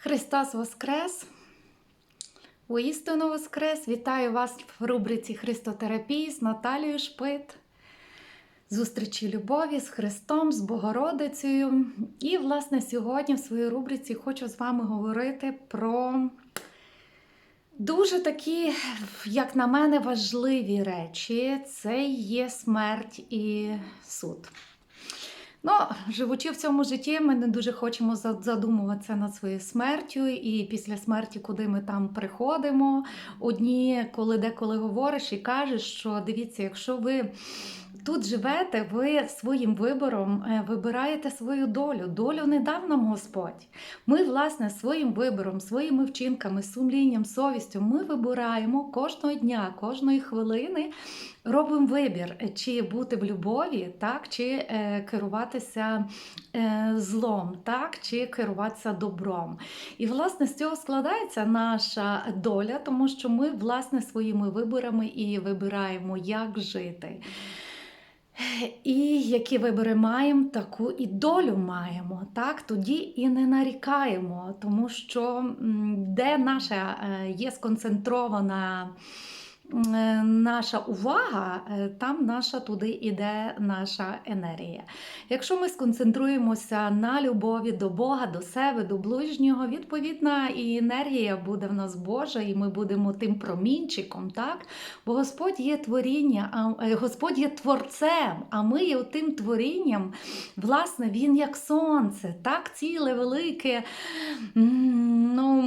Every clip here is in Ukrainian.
Христос Воскрес! Воістину Воскрес! Вітаю вас в рубриці Христотерапії з Наталією Шпит. Зустрічі любові з Христом, з Богородицею. І, власне, сьогодні в своїй рубриці хочу з вами говорити про дуже такі, як на мене, важливі речі. Це є смерть і суд. Ну, живучи в цьому житті, ми не дуже хочемо за- задумуватися над своєю смертю, і після смерті, куди ми там приходимо. Одні, коли деколи говориш і кажеш, що дивіться, якщо ви тут живете, ви своїм вибором е, вибираєте свою долю. Долю не дав нам Господь. Ми, власне, своїм вибором, своїми вчинками, сумлінням, совістю, ми вибираємо кожного дня, кожної хвилини. Робимо вибір, чи бути в любові, так, чи е, керуватися е, злом, так, чи керуватися добром. І власне з цього складається наша доля, тому що ми власне своїми виборами і вибираємо, як жити. І які вибори маємо, таку і долю маємо. Так? Тоді і не нарікаємо, тому що де наша е, є сконцентрована наша увага, е, там наша туди іде наша енергія. Якщо ми сконцентруємося на любові до Бога, до себе, до ближнього, відповідна і енергія буде в нас Божа, і ми будемо тим промінчиком, так? Бо Господь є творіння, а е, Господь є творцем, а ми є тим творінням, власне, Він як сонце, так, ціле, велике, ну,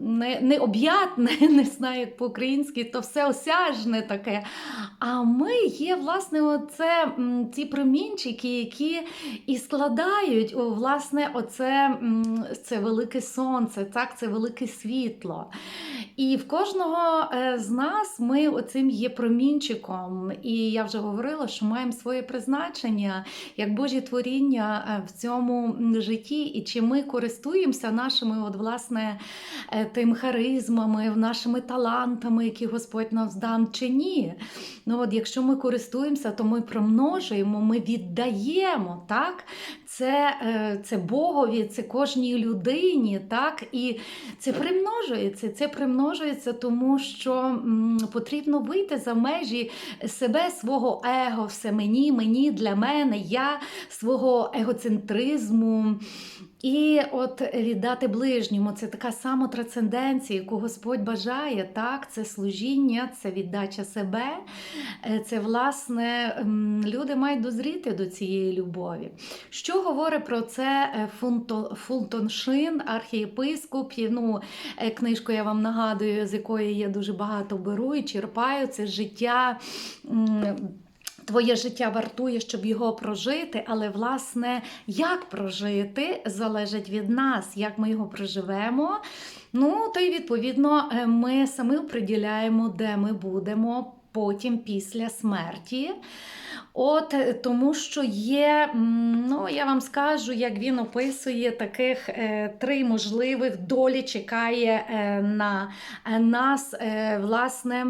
не, необ'ятне, не знаю, як по-українськи, то все осяжне таке. А ми є, власне, оце, ці промінчики, які і складають власне, оце це велике сонце, так, це велике світло. І в кожного е, з нас ми оцим є промінчиком. І я вже говорила, що маємо своє призначення як Божі творіння е, в цьому житті, і чи ми користуємося нашими, от, власне, е, тим харизмами, нашими талантами, які Господь нам дав, чи ні. Ну, от, якщо ми користуємося, то ми промножуємо, ми віддаємо. так? Це, е, це Богові, це кожній людині, так? І це примножується. Це примножується, тому що потрібно вийти за межі себе, свого его, все мені, мені, для мене, я, свого егоцентризму. І от віддати ближньому це така самотрансценденція, яку Господь бажає. Так, це служіння, це віддача себе. Е, Це власне люди мають дозріти до цієї любові. Що говорить про це е, Фултон Шин, архієпископ? Ну, е, книжку я вам нагадую, з якої я дуже багато беру і черпаю це життя. Твоє життя вартує, щоб його прожити, але власне як прожити залежить від нас, як ми його проживемо. Ну, то й відповідно е, ми самі оприділяємо, де ми будемо потім після смерті. От е, тому, що є, ну я вам скажу, як він описує таких е, три можливих долі чекає е, на е, нас, е, власне,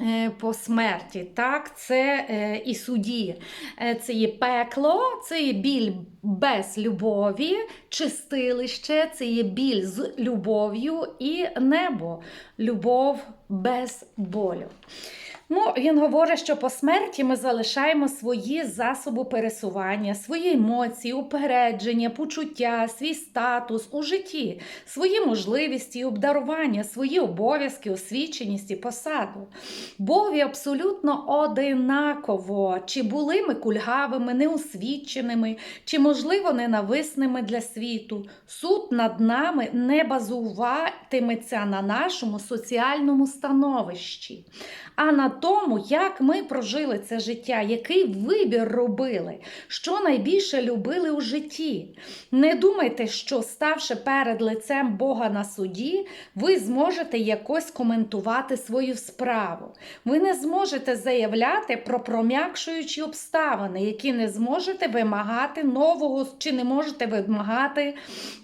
е, по смерті. Так, це е, і суді. Е, Це є пекло, це є біль без любові, чистилище, це є біль з любов'ю і небо, любов без болю. Ну, він говорить, що по смерті ми залишаємо свої засоби пересування, свої емоції, упередження, почуття, свій статус у житті, свої можливості, обдарування, свої обов'язки, освіченість і посаду. Богові абсолютно одинаково, чи були ми кульгавими, неосвіченими, чи, можливо, ненависними для світу. Суд над нами не базуватиметься на нашому соціальному становищі, а на тому, як ми прожили це життя, який вибір робили, що найбільше любили у житті. Не думайте, що ставши перед лицем Бога на суді, ви зможете якось коментувати свою справу. Ви не зможете заявляти про пром'якшуючі обставини, які не зможете вимагати нового, чи не можете вимагати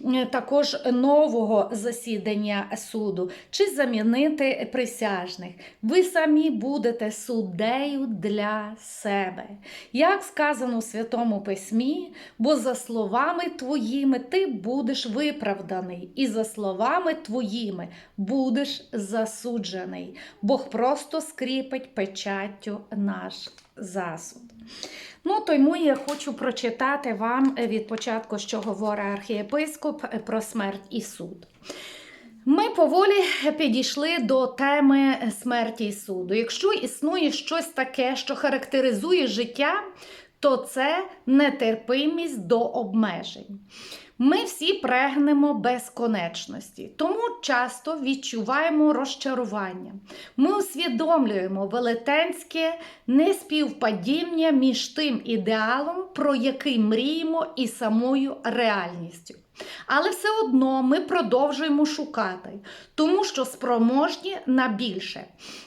е, також нового засідання суду, чи замінити присяжних. Ви самі будете будете суддею для себе. Як сказано у Святому Письмі, бо за словами твоїми ти будеш виправданий, і за словами твоїми будеш засуджений. Бог просто скріпить печаттю наш засуд. Ну, тому я хочу прочитати вам від початку, що говорить архієпископ про смерть і суд. Ми поволі підійшли до теми смерті і суду. Якщо існує щось таке, що характеризує життя, то це нетерпимість до обмежень. Ми всі прагнемо безконечності, тому часто відчуваємо розчарування. Ми усвідомлюємо велетенське неспівпадіння між тим ідеалом, про який мріємо, і самою реальністю. Але все одно ми продовжуємо шукати, тому що спроможні на більше.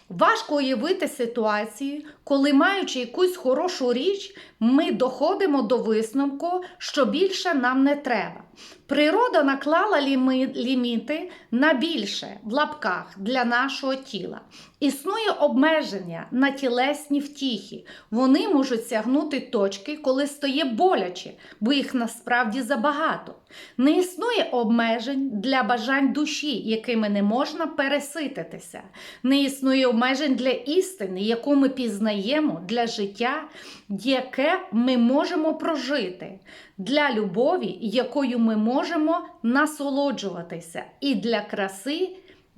Важко уявити ситуацію, коли, маючи якусь хорошу річ, ми доходимо до висновку, що більше нам не треба. Природа наклала ліми, ліміти на більше в лапках для нашого тіла. Існує обмеження на тілесні втіхи. Вони можуть сягнути точки, коли стає боляче, бо їх насправді забагато. Не існує обмежень для бажань душі, якими не можна пересититися. Не існує обмежень для істини, яку ми пізнаємо, для життя, яке ми можемо прожити, для любові, якою ми можемо насолоджуватися, і для краси.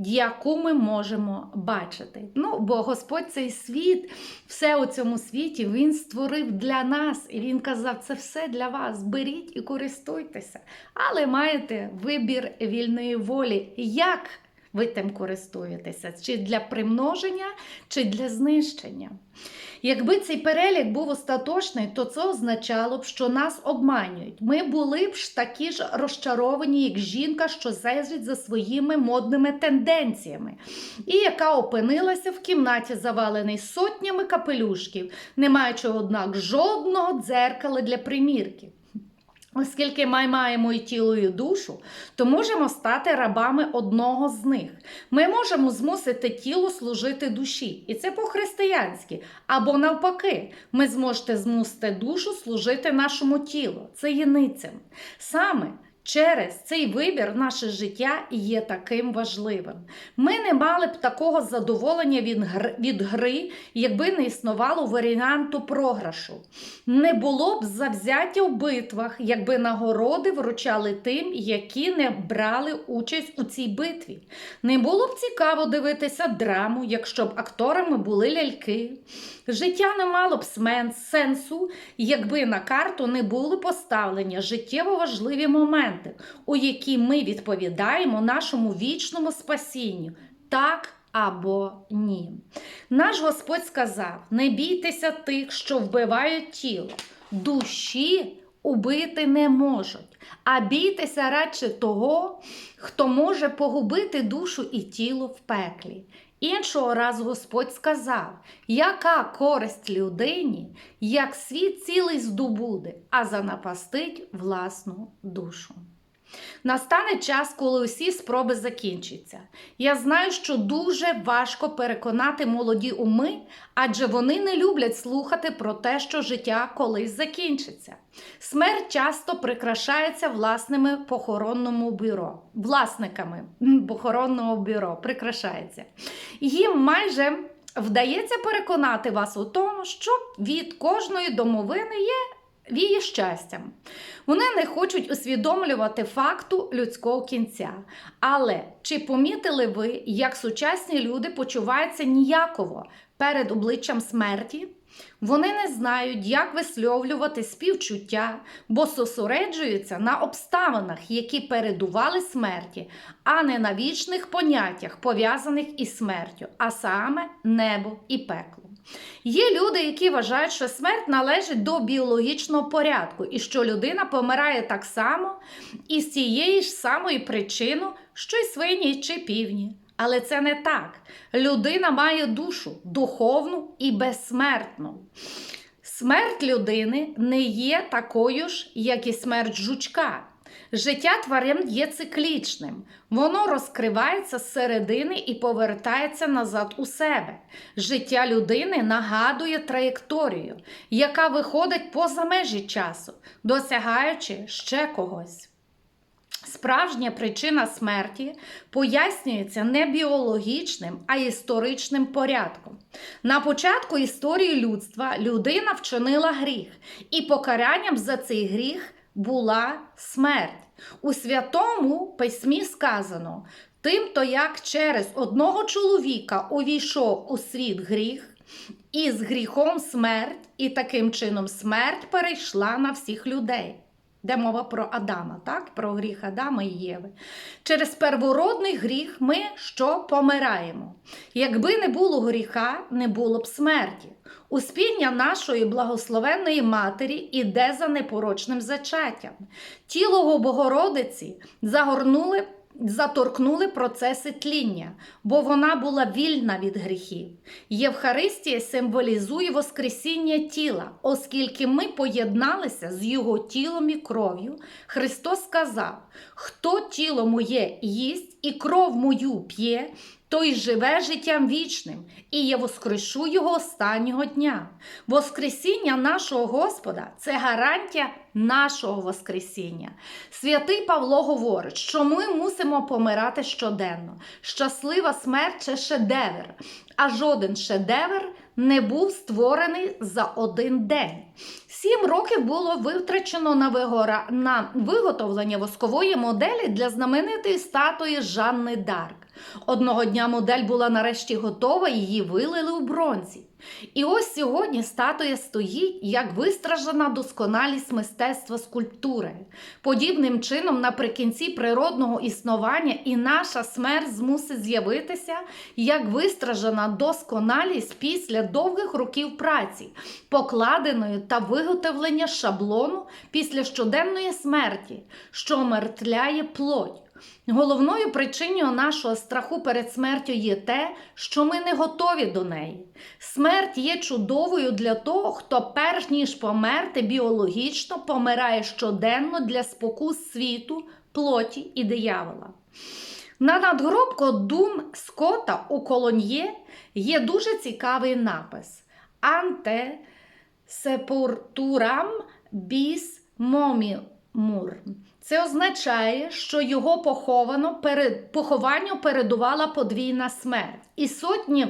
Яку ми можемо бачити. Ну, бо Господь цей світ, все у цьому світі Він створив для нас. І Він казав, це все для вас. Беріть і користуйтеся. Але маєте вибір вільної волі. Як ви тим користуєтеся? Чи для примноження, чи для знищення? Якби цей перелік був остаточний, то це означало б, що нас обманюють. Ми були б ж такі ж розчаровані, як жінка, що зезрить за своїми модними тенденціями, і яка опинилася в кімнаті, заваленій сотнями капелюшків, не маючи, однак, жодного дзеркала для примірки. Оскільки ми маємо і тіло, і душу, то можемо стати рабами одного з них. Ми можемо змусити тіло служити душі, і це по-християнськи. Або навпаки, ми зможете змусити душу служити нашому тілу. Це єницям. Саме Через цей вибір наше життя є таким важливим. Ми не мали б такого задоволення від гри, якби не існувало варіанту програшу. Не було б завзяття в битвах, якби нагороди вручали тим, які не брали участь у цій битві. Не було б цікаво дивитися драму, якщо б акторами були ляльки. Життя не мало б сенсу, якби на карту не були поставлені життєво важливі моменти, у які ми відповідаємо нашому вічному спасінню. Так або ні. Наш Господь сказав: не бійтеся тих, що вбивають тіло, душі убити не можуть, а бійтеся радше того, хто може погубити душу і тіло в пеклі. Іншого разу Господь сказав, яка користь людині, як світ цілий здобуде, а занапастить власну душу. Настане час, коли усі спроби закінчаться. Я знаю, що дуже важко переконати молоді уми, адже вони не люблять слухати про те, що життя колись закінчиться. Смерть часто прикрашається власними похоронному бюро, власниками похоронного бюро прикрашається. Їм майже вдається переконати вас у тому, що від кожної домовини є віє щастям. Вони не хочуть усвідомлювати факту людського кінця. Але чи помітили ви, як сучасні люди почуваються ніяково перед обличчям смерті? Вони не знають, як висловлювати співчуття, бо зосереджуються на обставинах, які передували смерті, а не на вічних поняттях, пов'язаних із смертю, а саме небо і пекло. Є люди, які вважають, що смерть належить до біологічного порядку, і що людина помирає так само і з цієї ж самої причини, що й свині чи півні. Але це не так. Людина має душу духовну і безсмертну. Смерть людини не є такою ж, як і смерть жучка. Життя тварин є циклічним. Воно розкривається зсередини і повертається назад у себе. Життя людини нагадує траєкторію, яка виходить поза межі часу, досягаючи ще когось. Справжня причина смерті пояснюється не біологічним, а історичним порядком. На початку історії людства людина вчинила гріх, і покаранням за цей гріх була смерть. У святому письмі сказано: тим-то як через одного чоловіка увійшов у світ гріх, і з гріхом смерть, і таким чином смерть перейшла на всіх людей. Де мова про Адама, так? Про гріх Адама і Єви. Через первородний гріх ми що помираємо. Якби не було гріха, не було б смерті. Успіння нашої благословенної матері іде за непорочним зачаттям. Тіло Богородиці загорнули. Заторкнули процеси тління, бо вона була вільна від гріхів. Євхаристія символізує Воскресіння тіла, оскільки ми поєдналися з його тілом і кров'ю. Христос сказав: хто тіло моє їсть і кров мою п'є, той живе життям вічним, і я воскрешу його останнього дня. Воскресіння нашого Господа це гарантія нашого Воскресіння. Святий Павло говорить, що ми мусимо помирати щоденно. Щаслива смерть це шедевр, а жоден шедевр не був створений за один день. Сім років було витрачено на, вигора... на виготовлення воскової моделі для знаменитої статуї Жанни Дарк. Одного дня модель була нарешті готова, її вилили у бронзі. І ось сьогодні статуя стоїть як вистражена досконалість мистецтва скульптури. Подібним чином, наприкінці природного існування, і наша смерть змусить з'явитися як вистражена досконалість після довгих років праці, покладеної та виготовлення шаблону після щоденної смерті, що омертвляє плоть. Головною причиною нашого страху перед смертю є те, що ми не готові до неї. Смерть є чудовою для того, хто, перш ніж померти біологічно, помирає щоденно для спокус світу, плоті і диявола. На надгробку Дум Скотта у Колоньє є дуже цікавий напис Анте сепуртурам біс момімур. Це означає, що його поховано перед похованню передувала подвійна смерть. І сотні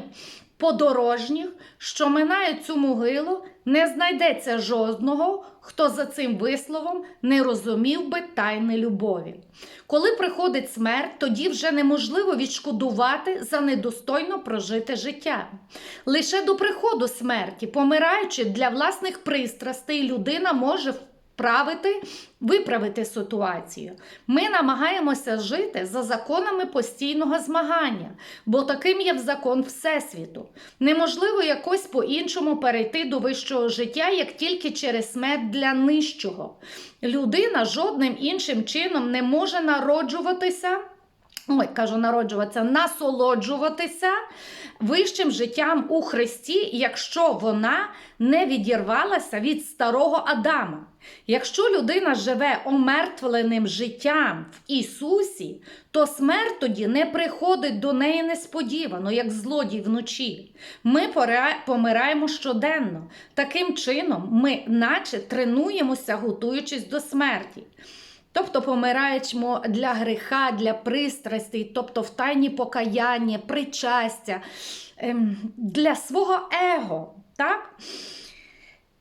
подорожніх, що минають цю могилу, не знайдеться жодного, хто за цим висловом не розумів би тайни любові. Коли приходить смерть, тоді вже неможливо відшкодувати за недостойно прожите життя. Лише до приходу смерті, помираючи для власних пристрастей, людина може вправити, виправити ситуацію. Ми намагаємося жити за законами постійного змагання, бо таким є в закон Всесвіту. Неможливо якось по-іншому перейти до вищого життя, як тільки через смерть для нижчого. Людина жодним іншим чином не може народжуватися. Ой, кажу, народжуватися, насолоджуватися вищим життям у Христі, якщо вона не відірвалася від старого Адама. Якщо людина живе омертвленим життям в Ісусі, то смерть тоді не приходить до неї несподівано, як злодій вночі. Ми помираємо щоденно. Таким чином, ми, наче, тренуємося, готуючись до смерті. Тобто помираємо для гріха, для пристрастей, тобто в тайні покаяння, причастя, ем, для свого его. Так?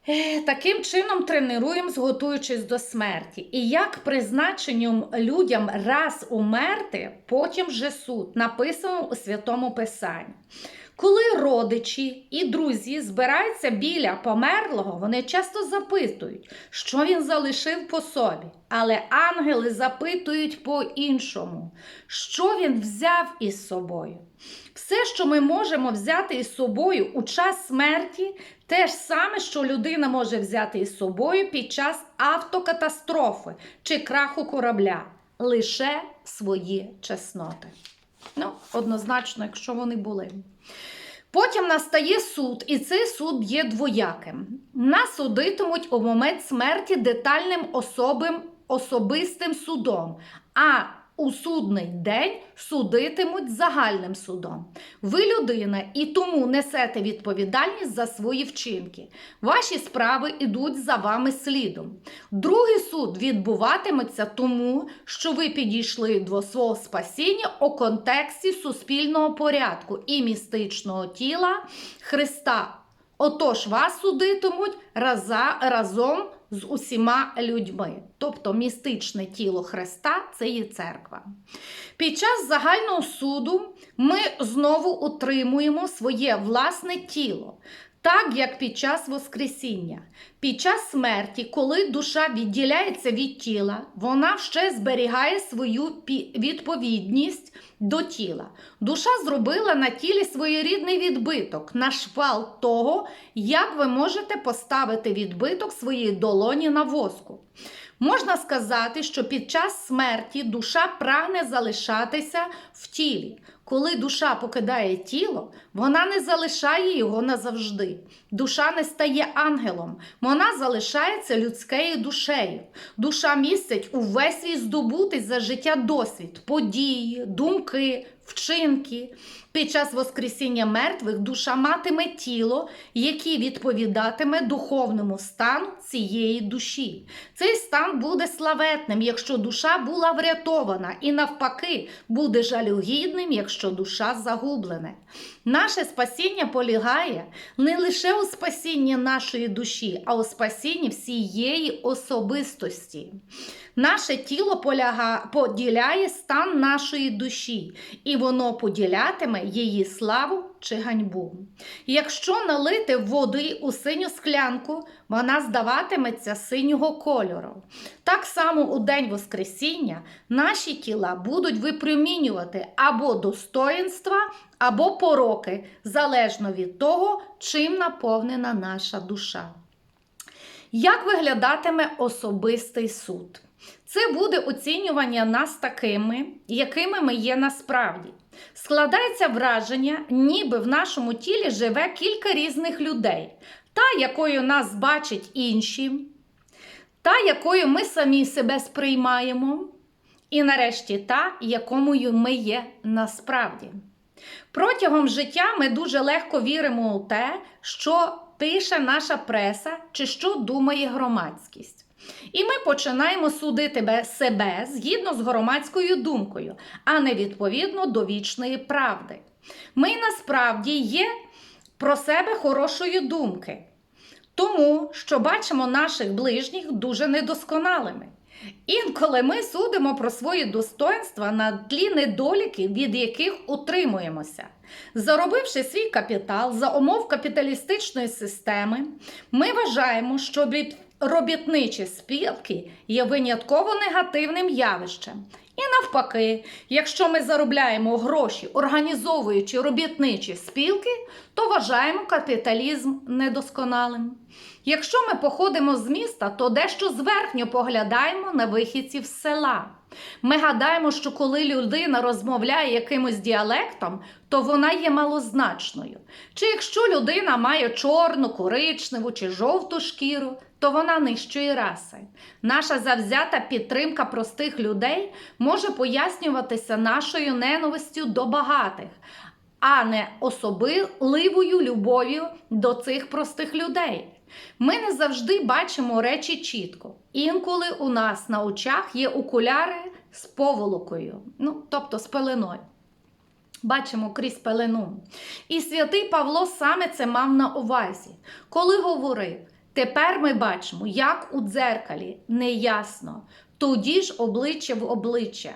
Е, таким чином тренуємо, готуючись до смерті. І як призначенням людям раз умерти, потім вже суд, написано у Святому Писанні. Коли родичі і друзі збираються біля померлого, вони часто запитують, що він залишив по собі. Але ангели запитують по-іншому, що він взяв із собою. Все, що ми можемо взяти із собою у час смерті, те ж саме, що людина може взяти із собою під час автокатастрофи чи краху корабля, лише свої чесноти. Ну, однозначно, якщо вони були. Потім настає суд, і цей суд є двояким. Нас судитимуть у момент смерті детальним особим особистим судом, а у судний день судитимуть загальним судом. Ви людина і тому несете відповідальність за свої вчинки. Ваші справи йдуть за вами слідом. Другий суд відбуватиметься тому, що ви підійшли до свого спасіння у контексті суспільного порядку і містичного тіла Христа. Отож, вас судитимуть разом з усіма людьми. Тобто містичне тіло Христа це є церква. Під час загального суду ми знову утримуємо своє власне тіло. Так як під час Воскресіння, під час смерті, коли душа відділяється від тіла, вона ще зберігає свою відповідність до тіла. Душа зробила на тілі своєрідний відбиток, на швал того, як ви можете поставити відбиток своєї долоні на воску. Можна сказати, що під час смерті душа прагне залишатися в тілі. Коли душа покидає тіло, вона не залишає його назавжди. Душа не стає ангелом, вона залишається людською душею. Душа містить увесь свій здобутий за життя досвід, події, думки, вчинки. Під час Воскресіння мертвих душа матиме тіло, яке відповідатиме духовному стану цієї душі. Цей стан буде славетним, якщо душа була врятована, і навпаки, буде жалюгідним, якщо душа загублена. Наше спасіння полягає не лише у спасінні нашої душі, а у спасінні всієї особистості. Наше тіло поділяє стан нашої душі, і воно поділятиме її славу чи ганьбу. Якщо налити води у синю склянку, вона здаватиметься синього кольору. Так само у День Воскресіння наші тіла будуть випромінювати або достоїнства, або пороки, залежно від того, чим наповнена наша душа. Як виглядатиме особистий суд? Це буде оцінювання нас такими, якими ми є насправді. Складається враження, ніби в нашому тілі живе кілька різних людей, та, якою нас бачать інші, та, якою ми самі себе сприймаємо, і нарешті та, якомою ми є насправді. Протягом життя ми дуже легко віримо у те, що пише наша преса чи що думає громадськість. І ми починаємо судити себе згідно з громадською думкою, а не відповідно до вічної правди. Ми насправді є про себе хорошої думки, тому що бачимо наших ближніх дуже недосконалими. Інколи ми судимо про свої достоинства на тлі недоліків, від яких утримуємося. Заробивши свій капітал за умов капіталістичної системи, ми вважаємо, що робітничі спілки є винятково негативним явищем. І навпаки, якщо ми заробляємо гроші, організовуючи робітничі спілки, то вважаємо капіталізм недосконалим. Якщо ми походимо з міста, то дещо зверхньо поглядаємо на вихідців з села. Ми гадаємо, що коли людина розмовляє якимось діалектом, то вона є малозначною. Чи якщо людина має чорну, коричневу чи жовту шкіру, то вона нижчої раси. Наша завзята підтримка простих людей може пояснюватися нашою ненавистю до багатих, а не особливою любов'ю до цих простих людей. Ми не завжди бачимо речі чітко. Інколи у нас на очах є окуляри з поволокою, ну, тобто з пеленою. Бачимо крізь пелену. І святий Павло саме це мав на увазі, коли говорив: тепер ми бачимо, як у дзеркалі, неясно, тоді ж обличчя в обличчя.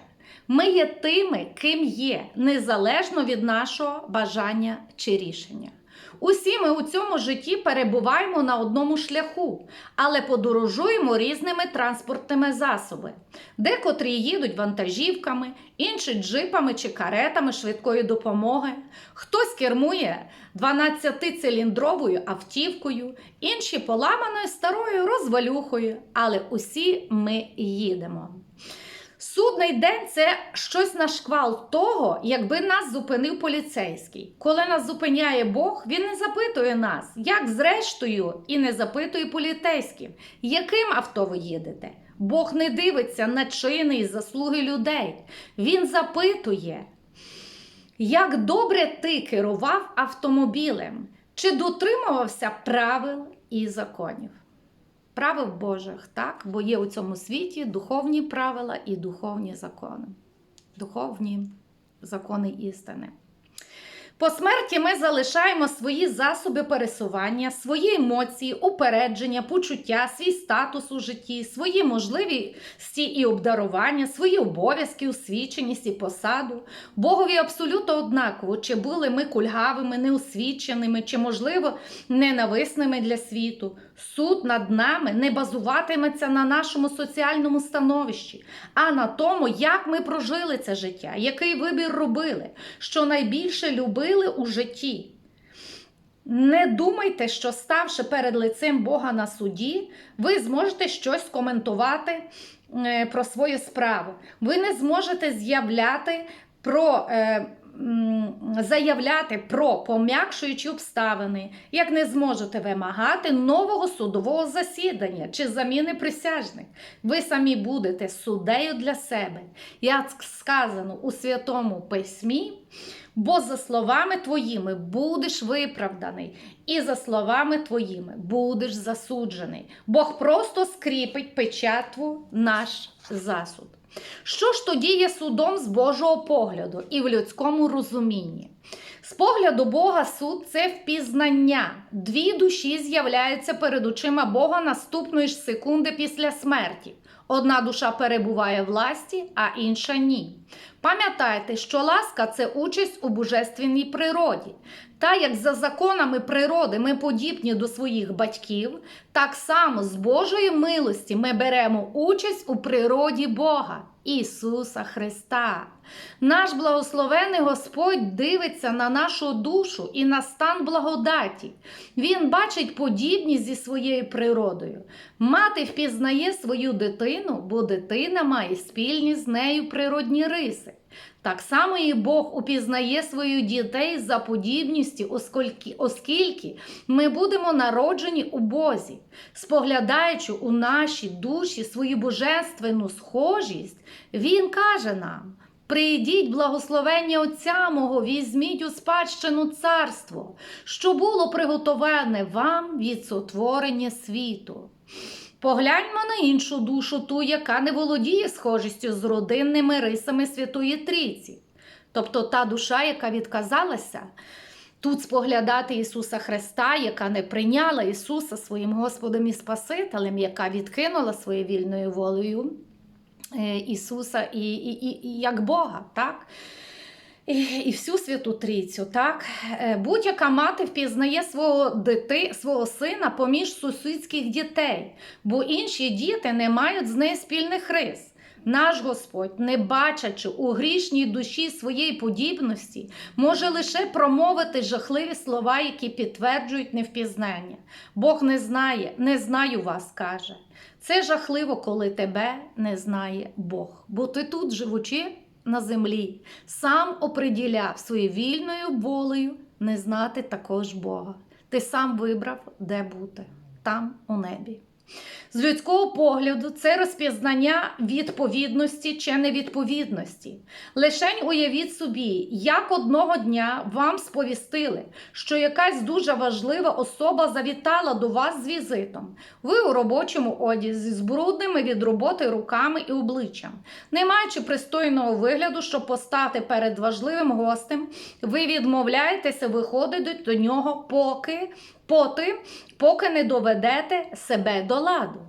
Ми є тими, ким є, незалежно від нашого бажання чи рішення. Усі ми у цьому житті перебуваємо на одному шляху, але подорожуємо різними транспортними засобами. Декотрі їдуть вантажівками, інші джипами чи каретами швидкої допомоги. Хтось кермує 12-циліндровою автівкою, інші поламаною старою розвалюхою, але усі ми їдемо. Судний день це щось на шквал того, якби нас зупинив поліцейський. Коли нас зупиняє Бог, він не запитує нас, як зрештою, і не запитує поліцейським, яким авто ви їдете. Бог не дивиться на чини і заслуги людей. Він запитує, як добре ти керував автомобілем, чи дотримувався правил і законів? Правил Божих, так? Бо є у цьому світі духовні правила і духовні закони. Духовні закони істини. По смерті ми залишаємо свої засоби пересування, свої емоції, упередження, почуття, свій статус у житті, свої можливості і обдарування, свої обов'язки, освіченість і посаду. Богові абсолютно однаково, чи були ми кульгавими, неосвіченими, чи, можливо, ненависними для світу. Суд над нами не базуватиметься на нашому соціальному становищі, а на тому, як ми прожили це життя, який вибір робили, що найбільше любили у житті. Не думайте, що ставши перед лицем Бога на суді, ви зможете щось коментувати е, про свою справу. Ви не зможете з'являти про. е, Заявляти про пом'якшуючі обставини, як не зможете вимагати нового судового засідання чи заміни присяжних. Ви самі будете суддею для себе, як сказано у Святому Письмі, бо за словами твоїми будеш виправданий, і за словами твоїми будеш засуджений. Бог просто скріпить печатву наш засуд. Що ж тоді є судом з Божого погляду і в людському розумінні? З погляду Бога суд це впізнання. Дві душі з'являються перед очима Бога наступної ж секунди після смерті. Одна душа перебуває в власті, а інша ні. Пам'ятайте, що ласка це участь у божественній природі. Та як за законами природи ми подібні до своїх батьків, так само з Божої милості ми беремо участь у природі Бога, Ісуса Христа. Наш благословений Господь дивиться на нашу душу і на стан благодаті. Він бачить подібність зі своєю природою. Мати впізнає свою дитину, бо дитина має спільні з нею природні риси. Так само і Бог упізнає своїх дітей за подібністю, оскільки ми будемо народжені у Бозі, споглядаючи у наші душі свою божественну схожість, Він каже нам. Прийдіть, благословення Отця мого, візьміть у спадщину царство, що було приготоване вам від сотворення світу. Погляньмо на іншу душу, ту, яка не володіє схожістю з родинними рисами Святої Трійці. Тобто та душа, яка відказалася тут споглядати Ісуса Христа, яка не прийняла Ісуса своїм Господом і Спасителем, яка відкинула своєю вільною волею е, Ісуса і, і, і, і як Бога. так? І, і всю святу трійцю, так Е, будь-яка мати впізнає свого дити, свого сина поміж сусідських дітей, бо інші діти не мають з нею спільних рис. Наш Господь, не бачачи у грішній душі своєї подібності, може лише промовити жахливі слова, які підтверджують невпізнання. Бог не знає, не знаю вас, каже. Це жахливо, коли тебе не знає Бог. Бо ти тут, живучи на землі, сам оприділяв своєю вільною волею не знати також Бога. Ти сам вибрав, де бути, там у небі. З людського погляду це розпізнання відповідності чи невідповідності. Лишень уявіть собі, як одного дня вам сповістили, що якась дуже важлива особа завітала до вас з візитом. Ви у робочому одязі з брудними від роботи руками і обличчям. Не маючи пристойного вигляду, щоб постати перед важливим гостем, ви відмовляєтеся виходити до нього, поки поти, поки не доведете себе до ладу.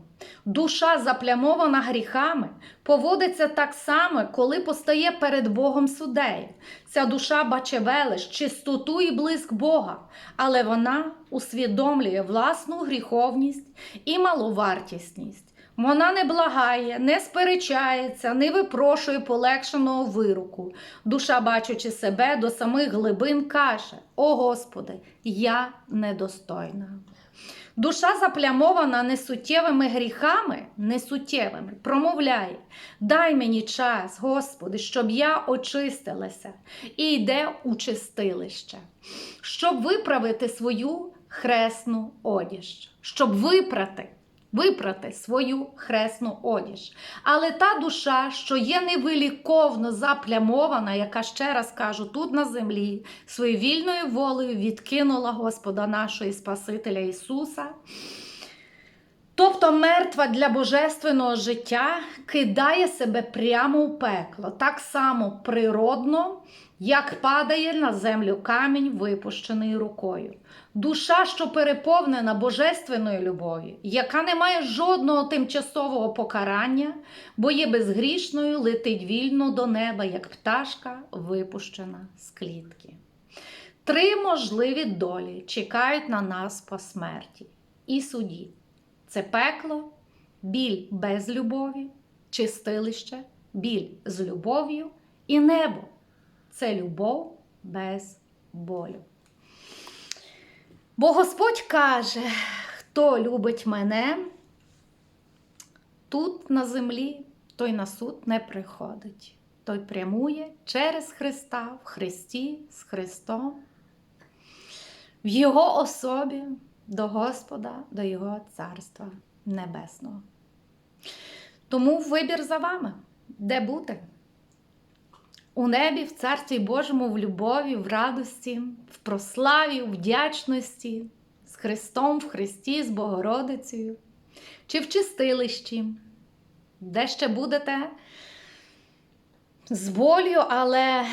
Душа, заплямована гріхами, поводиться так само, коли постає перед Богом судею. Ця душа бачить велич, чистоту і блиск Бога, але вона усвідомлює власну гріховність і маловартісність. Вона не благає, не сперечається, не випрошує полегшеного вироку. Душа, бачучи себе до самих глибин, каже: О Господи, я недостойна. Душа заплямована несуттєвими гріхами, несуттєвими, промовляє: Дай мені час, Господи, щоб я очистилася і йде у чистилище, щоб виправити свою хресну одіж, щоб випрати випрати свою хресну одіж. Але та душа, що є невиліковно заплямована, яка ще раз кажу, тут на землі, своєю вільною волею відкинула Господа нашого і Спасителя Ісуса. Тобто мертва для божественного життя кидає себе прямо у пекло, так само природно, як падає на землю камінь, випущений рукою. Душа, що переповнена божественною любов'ю, яка не має жодного тимчасового покарання, бо є безгрішною, летить вільно до неба, як пташка, випущена з клітки. Три можливі долі чекають на нас по смерті і суді. Це пекло, біль без любові, чистилище, біль з любов'ю і небо. Це любов без болю. Бо Господь каже, хто любить мене, тут на землі, той на суд не приходить. Той прямує через Христа, в Христі з Христом, в Його особі до Господа, до Його Царства Небесного. Тому вибір за вами, де бути? У небі, в Царстві Божому, в любові, в радості, в прославі, в вдячності, з Христом, в Христі, з Богородицею, чи в чистилищі, де ще будете з болю, але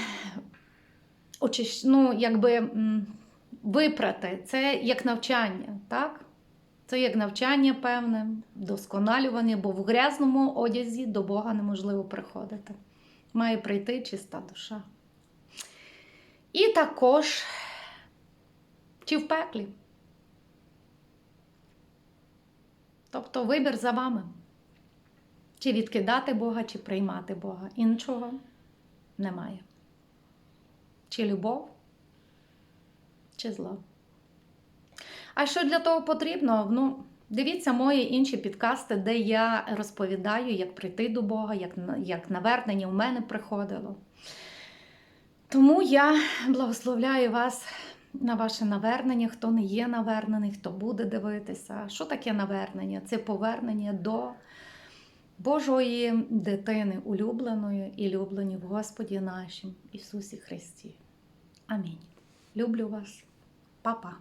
очищ... ну, якби випрати. Це як навчання, так? Це як навчання певне, досконалювання, бо в грязному одязі до Бога неможливо приходити. Має прийти чиста душа. І також чи в пеклі. Тобто вибір за вами. Чи відкидати Бога, чи приймати Бога. Іншого немає. Чи любов, чи зло. А що для того потрібно? Ну, дивіться мої інші підкасти, де я розповідаю, як прийти до Бога, як, як навернення у мене приходило. Тому я благословляю вас на ваше навернення, хто не є навернений, хто буде дивитися. Що таке навернення? Це повернення до Божої дитини, улюбленої і люблені в Господі нашим Ісусі Христі. Амінь. Люблю вас, Папа.